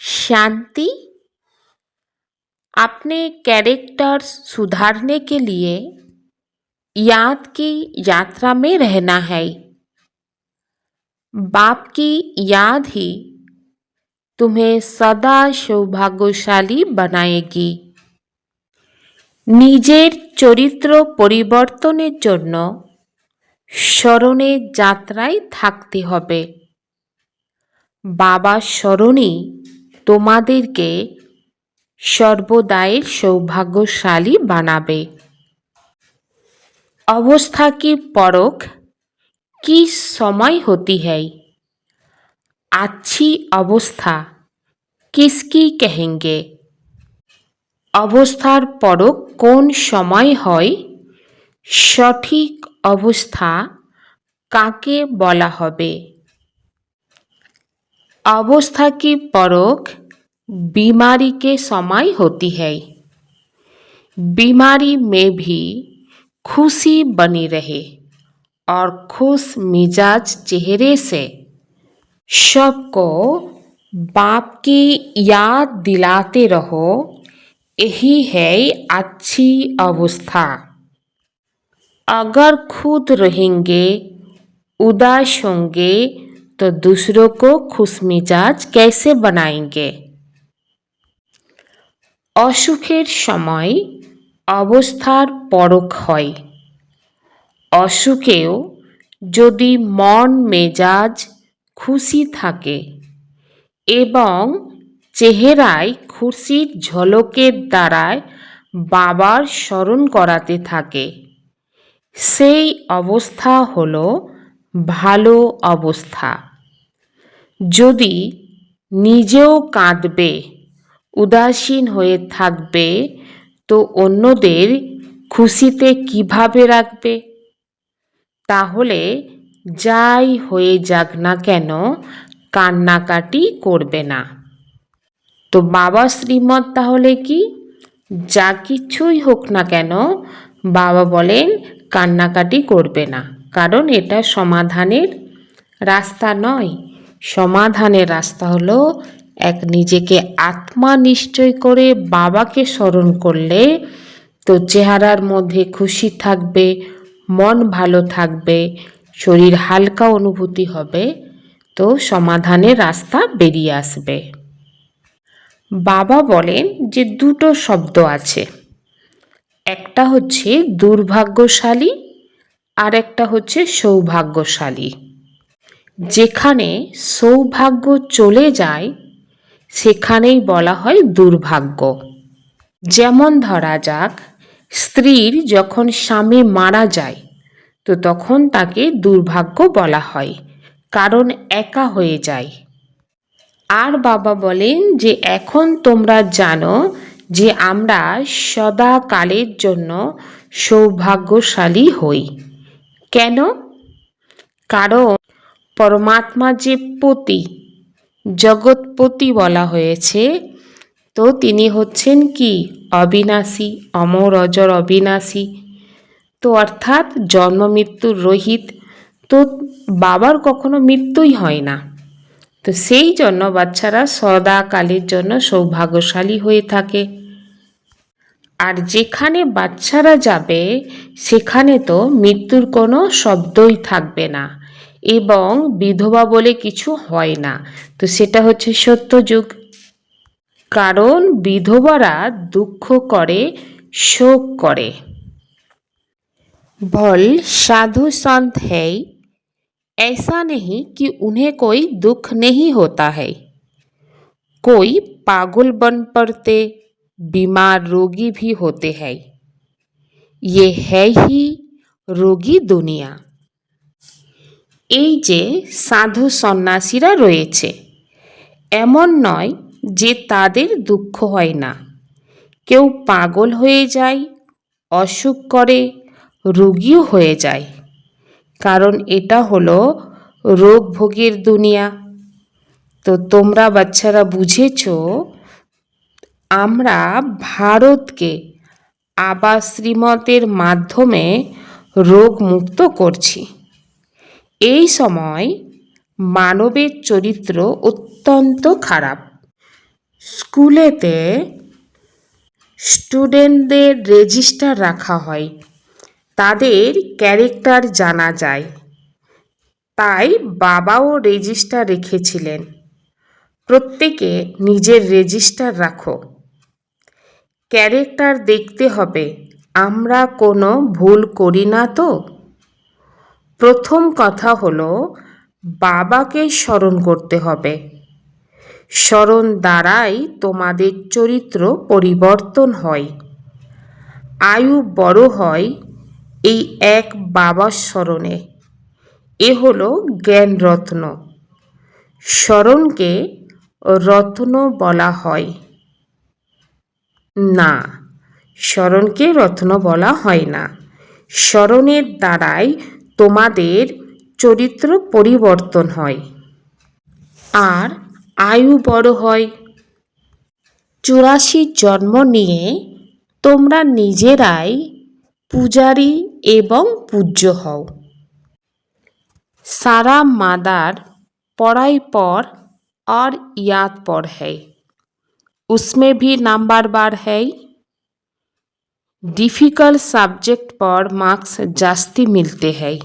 शांति अपने कैरेक्टर सुधारने के लिए याद की यात्रा में रहना है बाप की याद ही तुम्हें सदा সৌভাগ্যশালী বানায়েগি নিজের চরিত্র পরিবর্তনের জন্য স্মরণের যাত্রায় থাকতে হবে বাবার স্মরণই তোমাদেরকে সর্বদায়ের সৌভাগ্যশালী বানাবে। অবস্থা কি পরক? কি সময় হতি হ্যায় আচ্ছি অবস্থা কিসকি কেহেঙ্গে? অবস্থার পরক কোন সময় হয়? সঠিক অবস্থা কাকে বলা হবে? अवस्था की परख बीमारी के समय होती है। बीमारी में भी खुशी बनी रहे और खुश मिजाज चेहरे से सबको बाप की याद दिलाते रहो, यही है अच्छी अवस्था। अगर खुद रहेंगे, उदास होंगे तो दूसरों को खुश मिजाज कैसे बनाएंगे অসুখের সময় অবস্থার পরখ হয় অসুখেও যদি মন মেজাজ খুশি থাকে এবং চেহারায় খুশির ঝলকের দ্বারায় বাবার স্মরণ করাতে থাকে সেই অবস্থা হলো ভালো অবস্থা। যদি নিজেও কাঁদবে, উদাসীন হয়ে থাকবে, তো অন্যদের খুশিতে কীভাবে রাখবে? তাহলে যাই হয়ে যাক না কেন, কান্নাকাটি করবে না। তো বাবা শ্রীমত তাহলে কি? যা কিছুই হোক না কেন, বাবা বলেন কান্নাকাটি করবে না। কারণ এটা সমাধানের রাস্তা নয়। সমাধানের রাস্তা হলো এক নিজেকে আত্মা নিশ্চয় করে বাবাকে স্মরণ করলে তো চেহারার মধ্যে খুশি থাকবে, মন ভালো থাকবে, শরীর হালকা অনুভূতি হবে, তো সমাধানের রাস্তা বেরিয়ে আসবে। বাবা বলেন যে দুটো শব্দ আছে। একটা হচ্ছে দুর্ভাগ্যশালী আর একটা হচ্ছে সৌভাগ্যশালী। যেখানে সৌভাগ্য চলে যায়, সেখানেই বলা হয় দুর্ভাগ্য। যেমন ধরা যাক, স্ত্রীর যখন স্বামী মারা যায়, তো তখন তাকে দুর্ভাগ্য বলা হয়, কারণ একা হয়ে যায়। আর বাবা বলেন যে, এখন তোমরা জানো যে আমরা সদাকালের জন্য সৌভাগ্যশালী হই। কেন? কারণ পরমাত্মা যে পতি, জগৎপতি বলা হয়েছে, তো তিনি হচ্ছেন কি? অবিনাশী, অমর, অজর, অবিনাশী। তো অর্থাৎ জন্ম মৃত্যুর রহিত, তো বাবার কখনো মৃত্যুই হয় না। তো সেই জন্য বাচ্চারা সদাকালের জন্য সৌভাগ্যশালী হয়ে থাকে। আর যেখানে বাচ্চারা যাবে সেখানে তো মৃত্যুর কোনো শব্দই থাকবে না এবং বিধবা বলে কিছু হয় না তো সেটা হচ্ছে সত্যযুগ কারণ বিধবারা দুঃখ করে শোক করে भल साधु संत है ऐसा नहीं कि उन्हें कोई दुख नहीं होता है कोई पागल बन पड़ते बीमार रोगी भी होते हैं ये है ही रोगी दुनिया এই যে সাধু সন্ন্যাসীরা রয়েছে এমন নয় যে তাদের দুঃখ হয় না কেউ পাগল হয়ে যায় অসুখ করে রোগীও হয়ে যায় কারণ এটা হলো রোগ ভোগের দুনিয়া তো তোমরা বাচ্চারা বুঝেছ আমরা ভারতকে আবাস শ্রীমতের মাধ্যমে রোগ মুক্ত করছি। এই সময় মানবের চরিত্র অত্যন্ত খারাপ। স্কুলেতে স্টুডেন্টদের রেজিস্টার রাখা হয়। তাদের ক্যারেক্টার জানা যায়। তাই বাবাও রেজিস্টার রেখেছিলেন। প্রত্যেকে নিজের রেজিস্টার রাখো। ক্যারেক্টার দেখতে হবে। আমরা কোনো ভুল করি না তো? প্রথম কথা হলো, বাবাকে স্মরণ করতে হবে। স্মরণ দ্বারাই তোমাদের চরিত্র পরিবর্তন হয়। আয়ু বড় হয় এই এক বাবার স্মরণে। এ হলো জ্ঞানরত্ন। স্মরণকে রত্ন বলা হয়। না, শরণকে রত্ন বলা হয় না। শরণের দ্বারাই তোমাদের চরিত্র পরিবর্তন হয়। আর আয়ু বড় হয়। চুরাশি জন্ম নিয়ে তোমরা নিজেরাই পূজারী এবং পূজ্য হও। সারা মাদার পড়াই পর আর ইয়াদ পর হয় उसमें भी नंबर बार है डिफ़िकल्ट सब्जेक्ट पर मार्क्स जास्ती मिलते हैं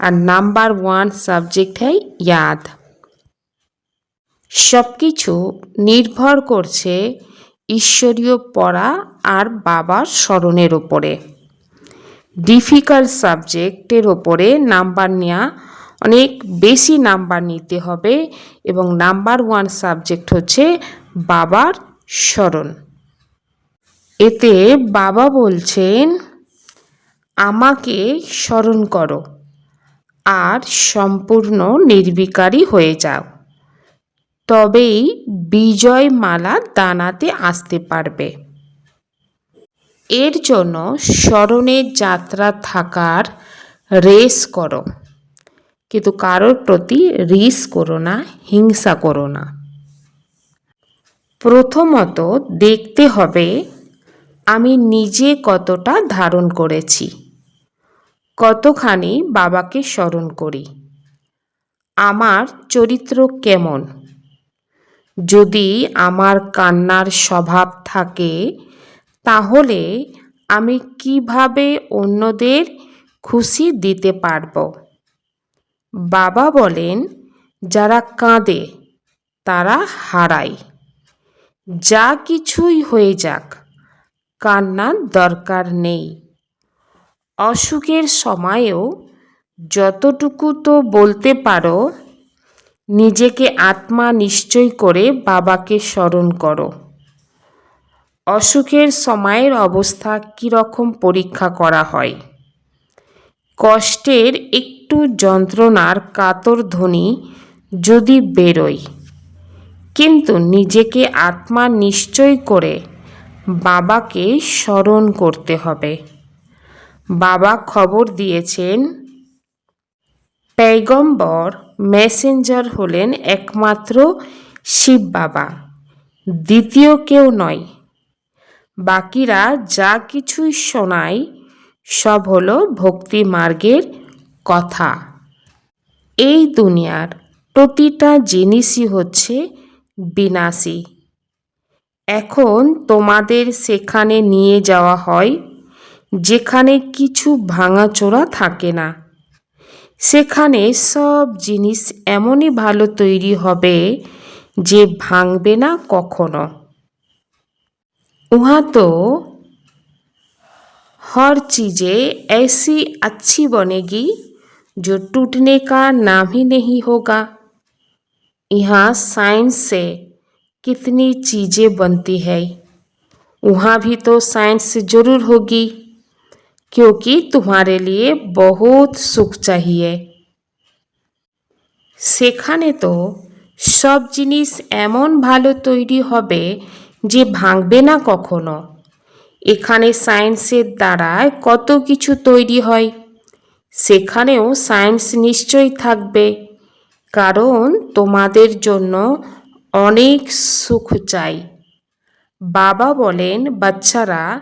और नंबर वन सब्जेक्ट है याद সব কিছু নির্ভর করছে ঈশ্বরীয় পড়া আর বাবার স্মরণের ওপরে ডিফিকাল্ট সাবজেক্টের ওপরে নাম্বার নেওয়া অনেক বেশি নাম্বার নিতে হবে এবং নাম্বার ওয়ান সাবজেক্ট হচ্ছে বাবার স্মরণ। এতে বাবা বলছেন, আমাকে স্মরণ করো আর সম্পূর্ণ নির্বিকারী হয়ে যাও। তবেই বিজয় মালা দানাতে আসতে পারবে। এর জন্য স্মরণের যাত্রা থাকার রেস করো। কিন্তু কারোর প্রতি রিস করো না, হিংসা করো না। প্রথমত দেখতে হবে আমি নিজে কতটা ধারণ করেছি। কতখানি বাবাকে স্মরণ করি। আমার চরিত্র কেমন? যদি আমার কান্নার স্বভাব থাকে, তাহলে আমি কীভাবে অন্যদের খুশি দিতে পারব? বাবা বলেন, যারা কাঁদে, তারা হারায়। যা কিছুই হয়ে যাক, কান্নার দরকার নেই। অসুখের সময়েও যতটুকু তো বলতে পারো, নিজেকে আত্মা নিশ্চয় করে বাবাকে স্মরণ করো। অসুখের সময়ের অবস্থা কীরকম পরীক্ষা করা হয়? কষ্টের একটু যন্ত্রণার কাতর ধ্বনি যদি বেরোয়। কিন্তু নিজেকে আত্মা নিশ্চয় করে বাবাকে স্মরণ করতে হবে। বাবা খবর দিয়েছেন, পেগম্বর মেসেঞ্জার হলেন একমাত্র শিব বাবা, দ্বিতীয় কেউ নয়। বাকিরা যা কিছুই শোনায়, সব হলো ভক্তি মার্গের কথা। এই দুনিয়ার প্রতিটা জিনিসই হচ্ছে বিনাশী এখন তোমাদের সেখানে নিয়ে যাওয়া হয় যেখানে কিছু ভাঙাচোরা থাকে না সেখানে সব জিনিস এমনই ভালো তৈরি হবে যে ভাঙবে না কখনো वहाँ तो हर चीज़ें ऐसी अच्छी बनेगी जो टूटने का नाम ही नहीं होगा यहाँ साइंस से कितनी चीज़ें बनती है वहाँ भी तो साइंस ज़रूर होगी क्योंकि तुम्हारे लिए बहुत सुख चाहिए সেখানে তো সব জিনিস এমন ভালো তৈরি হবে যে ভাঙবে না কখনো এখানে সায়েন্সের দ্বারা কত কিছু তৈরি হয় সেখানেও সায়েন্স নিশ্চয়ই থাকবে কারণ তোমাদের জন্য অনেক সুখ চাই। বাবা বলেন, বাচ্চারা,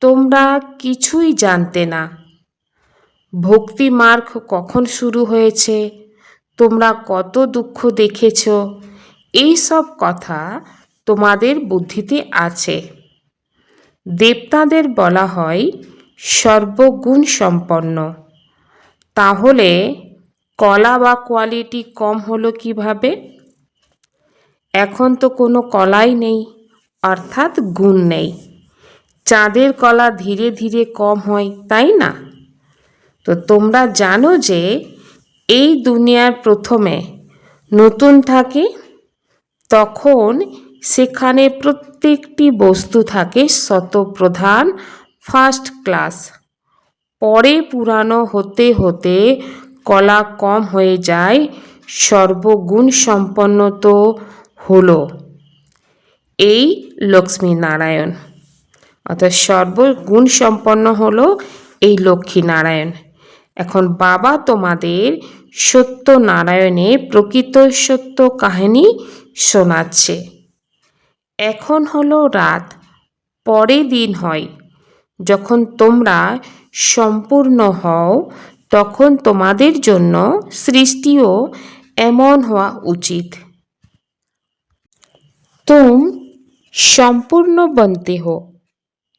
তোমরা কিছুই জানতে না। ভক্তি মার্গ কখন শুরু হয়েছে? তোমরা কত দুঃখ দেখেছ? এই সব কথা তোমাদের বুদ্ধিতে আছে। দেবতাদের বলা হয় সর্বগুণ সম্পন্ন তাহলে কলা বা কোয়ালিটি কম হলো কীভাবে? এখন তো কোনো কলাই নেই, অর্থাৎ গুণ নেই। চাঁদের কলা ধীরে ধীরে কম হয়, তাই না? তো তোমরা জানো যে এই দুনিয়ার প্রথমে নতুন থাকে, তখন সেখানে প্রত্যেকটি বস্তু থাকে শতপ্রধান ফার্স্ট ক্লাস পরে পুরানো হতে হতে কলা কম হয়ে যায়, সর্বগুণ সম্পন্ন তো হলো। এই লক্ষ্মী নারায়ণ অর্থাৎ সর্বগুণ সম্পন্ন হলো এই লক্ষ্মী নারায়ণ এখন বাবা তোমাদের সত্য নারায়ণের প্রকৃত সত্য কাহিনী শোনাচ্ছে। এখন হলো রাত পরে দিন হয়। যখন তোমরা সম্পূর্ণ হও তখন তোমাদের জন্য সৃষ্টিও এমন হওয়া উচিত तुम संपूर्ण बनते हो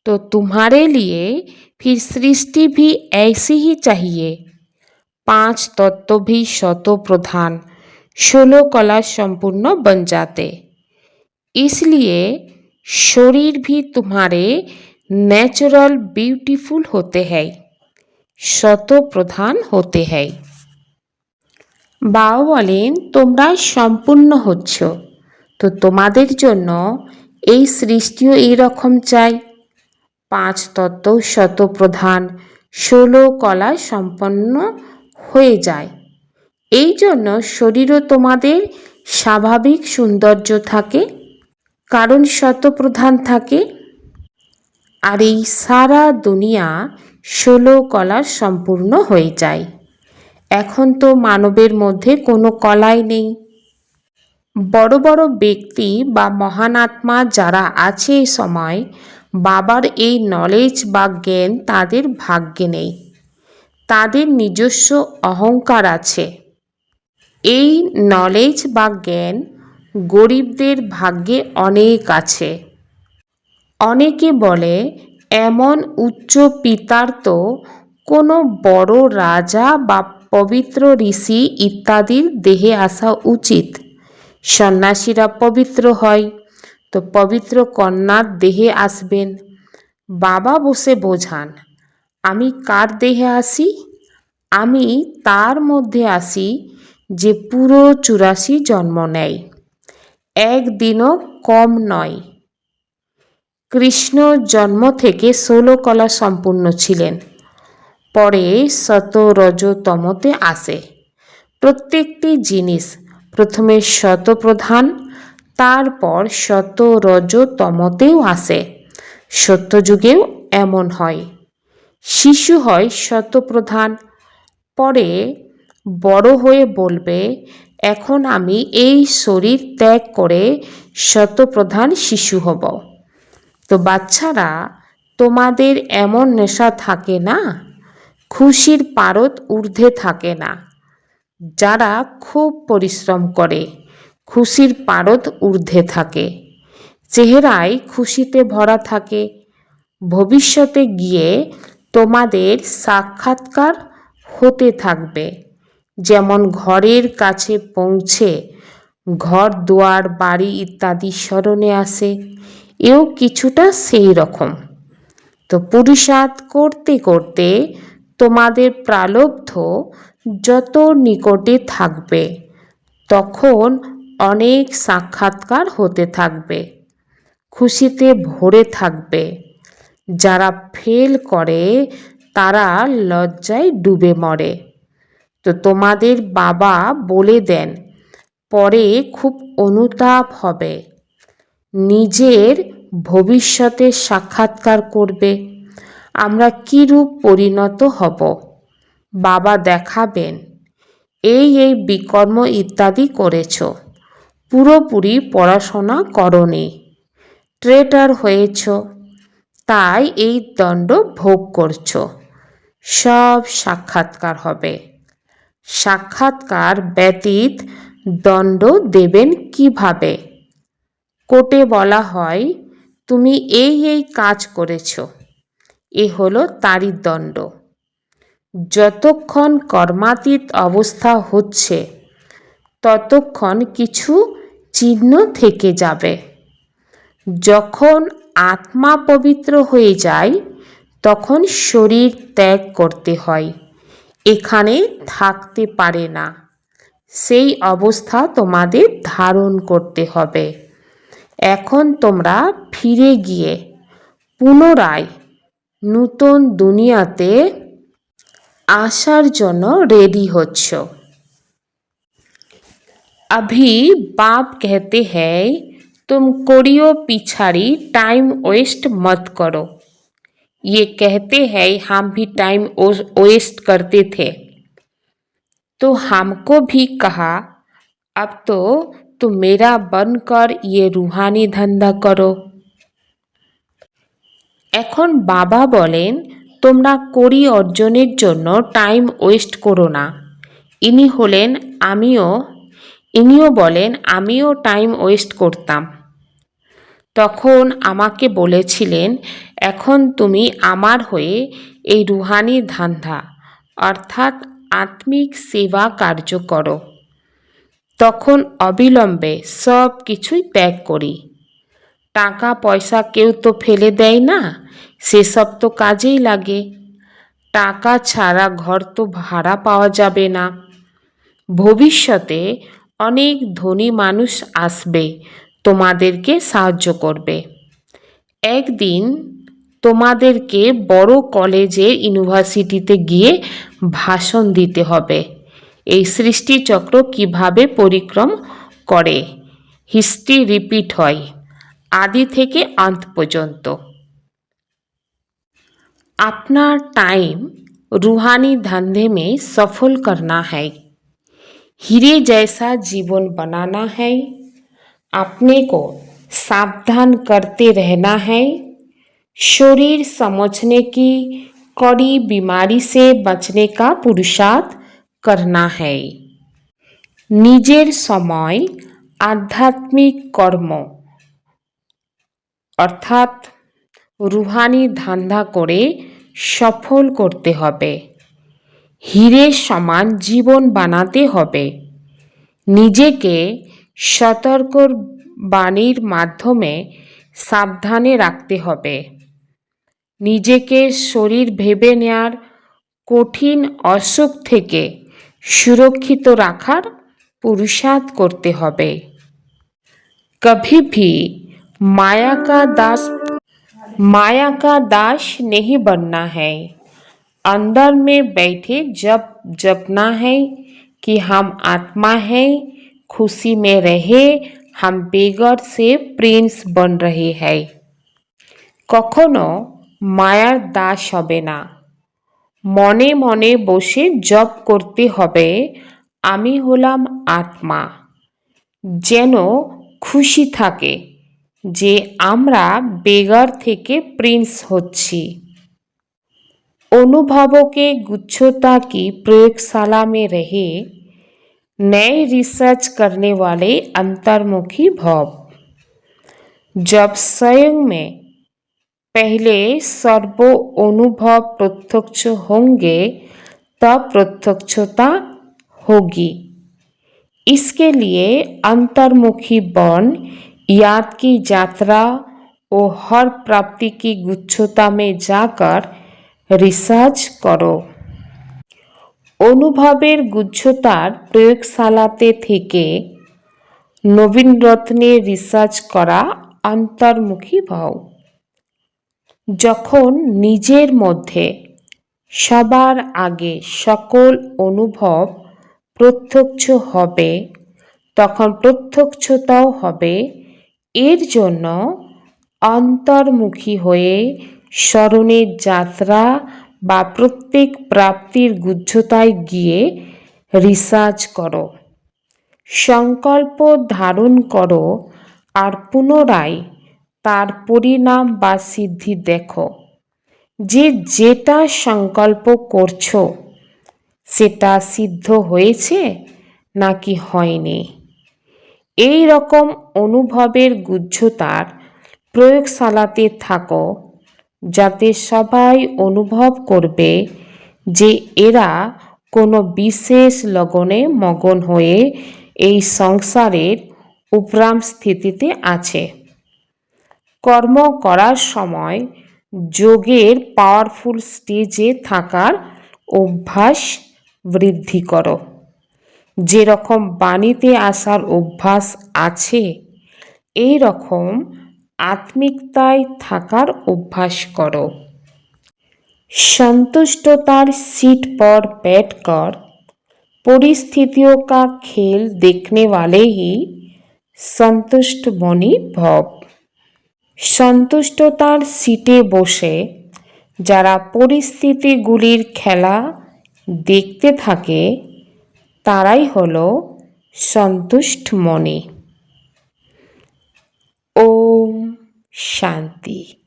तो तुम्हारे लिए फिर सृष्टि भी ऐसी ही चाहिए पांच तत्व भी शतो प्रधान षोलो कला संपूर्ण बन जाते इसलिए शरीर भी तुम्हारे नेचुरल ब्यूटीफुल होते हैं শত প্রধান হতে হয় বাবা বলেন তোমরা সম্পূর্ণ হচ্ছ। তো তোমাদের জন্য এই সৃষ্টিও এইরকম চাই। পাঁচ তত্ত্ব শতপ্রধান। ষোলো কলা সম্পন্ন হয়ে যায়। এই জন্য শরীরও তোমাদের স্বাভাবিক সৌন্দর্য থাকে, কারণ শতপ্রধান থাকে। আর এই সারা দুনিয়া ষোলো কলার সম্পূর্ণ হয়ে যায়। এখন তো মানবের মধ্যে কোনো কলাই নেই। বড় বড় ব্যক্তি বা মহান আত্মা যারা আছে এই সময়, বাবার এই নলেজ বা জ্ঞান তাদের ভাগ্যে নেই। তাদের নিজস্ব অহংকার আছে। এই নলেজ বা জ্ঞান গরিবদের ভাগ্যে অনেক আছে। অনেকে বলে এমন উচ্চ পিতার তো কোনো বড় রাজা বা পবিত্র ঋষি ইত্যাদির দেহে আসা উচিত। সন্ন্যাসীরা পবিত্র হয়, তো পবিত্র কন্যার দেহে আসবেন। বাবা বসে বোঝান, আমি কার দেহে আসি? আমি তার মধ্যে আসি যে পুরো চুরাশি জন্ম নেয়। একদিনও কম নয়। কৃষ্ণ জন্ম থেকে ষোলো কলা সম্পূর্ণ ছিলেন। পরে শত রজতমতে আসে। প্রত্যেকটি জিনিস প্রথমে শতপ্রধান, তারপর শত রজতমতেও আসে। সত্যযুগেও এমন হয়। শিশু হয় শতপ্রধান, পরে বড় হয়ে বলবে, এখন আমি এই শরীর ত্যাগ করে শতপ্রধান শিশু হব। তো বাচ্চারা, তোমাদের এমন নেশা থাকে না? খুশির পারদ ঊর্ধ্বে থাকে না। যারা খুব পরিশ্রম করে, খুশির পারদ ঊর্ধ্বে থাকে। চেহারায় খুশিতে ভরা থাকে। ভবিষ্যতে গিয়ে তোমাদের সাক্ষাৎকার হতে থাকবে। যেমন ঘরের কাছে পৌঁছে ঘর, দুয়ার, বাড়ি ইত্যাদি স্মরণে আসে। এও কিছুটা সেই রকম। তো পুরুষার্থ করতে করতে তোমাদের প্রালব্ধ যত নিকটে থাকবে, তখন অনেক সাক্ষাৎকার হতে থাকবে, খুশিতে ভরে থাকবে। যারা ফেল করে, তারা লজ্জায় ডুবে মরে। তো তোমাদের বাবা বলে দেন, পরে খুব অনুতাপ হবে। নিজের ভবিষ্যতে সাক্ষাৎকার করবে। আমরা কী রূপ পরিণত হব? বাবা দেখাবেন, এই এই বিকর্ম ইত্যাদি করেছ। পুরোপুরি পড়াশোনা করনি। ট্রেটার হয়েছ। তাই এই দণ্ড ভোগ করছ। সব সাক্ষাৎকার হবে। সাক্ষাৎকার ব্যতীত দণ্ড দেবেন কীভাবে? কোর্টে বলা হয় তুমি এই এই কাজ করেছ। এ হলো তারই দণ্ড। যতক্ষণ কর্মাতীত অবস্থা হচ্ছে, ততক্ষণ কিছু চিহ্ন থেকে যাবে। যখন আত্মা পবিত্র হয়ে যায়, তখন শরীর ত্যাগ করতে হয়। এখানে থাকতে পারে না। সেই অবস্থা তোমাদের ধারণ করতে হবে। এখন তোমরা ফিরে গিয়ে পুনরায় নূতন দুনিয়াতে আসার জন্য রেডি হচ্ছ अभी बाप कहते हैं तुम कोड़ियों पिछाड़ी टाइम वेस्ट मत करो ये कहते हैं हम भी टाइम वेस्ट करते थे तो हमको भी कहा अब तो तुम मेरा बनकर ये रूहानी धंधा करो এখন বাবা বলেন তোমরা কড়ি অর্জনের জন্য টাইম ওয়েস্ট করো না ইনি হলেন আমিও ইনিও বলেন আমিও টাইম ওয়েস্ট করতাম তখন আমাকে বলেছিলেন এখন তুমি আমার হয়ে এই রুহানি ধান্ধা অর্থাৎ আত্মিক সেবা কার্য করো তখন অবিলম্বে সব কিছুই ত্যাগ করি। টাকা পয়সা কেউ তো ফেলে দেয় না, সেসব তো কাজেই লাগে। টাকা ছাড়া ঘর তো ভাড়া পাওয়া যাবে না। ভবিষ্যতে অনেক ধনী মানুষ আসবে, তোমাদেরকে সাহায্য করবে। একদিন তোমাদেরকে বড় কলেজে ইউনিভার্সিটিতে গিয়ে ভাষণ দিতে হবে। এই সৃষ্টিচক্র কিভাবে পরিক্রম করে হিস্ট্রি রিপিট হয় आदि থেকে अंत পর্যন্ত अपना टाइम रूहानी धंधे में सफल करना है हीरे जैसा जीवन बनाना है अपने को सावधान करते रहना है शरीर समझने की कड़ी बीमारी से बचने का पुरुषार्थ करना है নিজের সময় আধ্যাত্মিক কর্ম অর্থাৎ রুহানি ধান্দা করে সফল করতে হবে হীরের সমান জীবন বানাতে হবে নিজেকে সতর্ক বাণীর মাধ্যমে সাবধানে রাখতে হবে নিজেকে শরীর ভেবে নেয়ার কঠিন অসুখ থেকে সুরক্ষিত রাখার পুরুষার্থ করতে হবে कभी भी माया का दास माया का दास नहीं बनना है अंदर में बैठे जब जपना है कि हम आत्मा हैं खुशी में रहे हम बेगर से प्रिंस बन रहे हैं কখনো মায়ার দাস হবে না মনে মনে বসে জপ করতে হবে আমি হলাম আত্মা যেন খুশি থাকে যে আমরা বেগার থেকে প্রিন্স হচ্ছি अनुभवों के गुच्छता की प्रयोगशाला में रहे नए रिसर्च करने वाले अंतर्मुखी भाव जब स्वयं में पहले सर्व अनुभव प्रत्यक्ष होंगे तब प्रत्यक्षता होगी इसके लिए अंतर्मुखी बन याद की यात्रा और हर प्राप्ति की गुच्छता में जाकर রিসার্চ করো অনুভবের গুচ্ছতার প্রয়োগশালাতে থেকে নবীন রত্নে রিসার্চ করা অন্তর্মুখী ভাও যখন নিজের মধ্যে সবার আগে সকল অনুভব প্রত্যক্ষ হবে, তখন প্রত্যক্ষতাও হবে। এর জন্য অন্তর্মুখী হয়ে স্মরণের যাত্রা বা প্রত্যেক প্রাপ্তির গুচ্ছতায় গিয়ে রিসার্চ করো। সংকল্প ধারণ করো আর পুনরায় তার পরিণাম বা সিদ্ধি দেখো। যে যেটা সংকল্প করছ, সেটা সিদ্ধ হয়েছে নাকি হয়নি? এই রকম অনুভবের গুহ্যতার প্রয়োগশালাতে থাকো, যাতে সবাই অনুভব করবে যে এরা কোনো বিশেষ লগনে মগন হয়ে এই সংসারের উপরাম স্থিতিতে আছে। কর্ম করার সময় যোগের পাওয়ারফুল স্টেজে থাকার অভ্যাস বৃদ্ধি করো যেরকম বাণীতে আসার অভ্যাস আছে এই রকম আত্মিকতায় থাকার অভ্যাস করো संतुष्टतार सीट पर बैठकर परिस्थितियों का खेल देखने वाले ही সন্তুষ্ট মনি ভব সন্তুষ্টতার সিটে বসে যারা পরিস্থিতিগুলির খেলা দেখতে থাকে তারাই হল সন্তুষ্ট মনে। ওম শান্তি।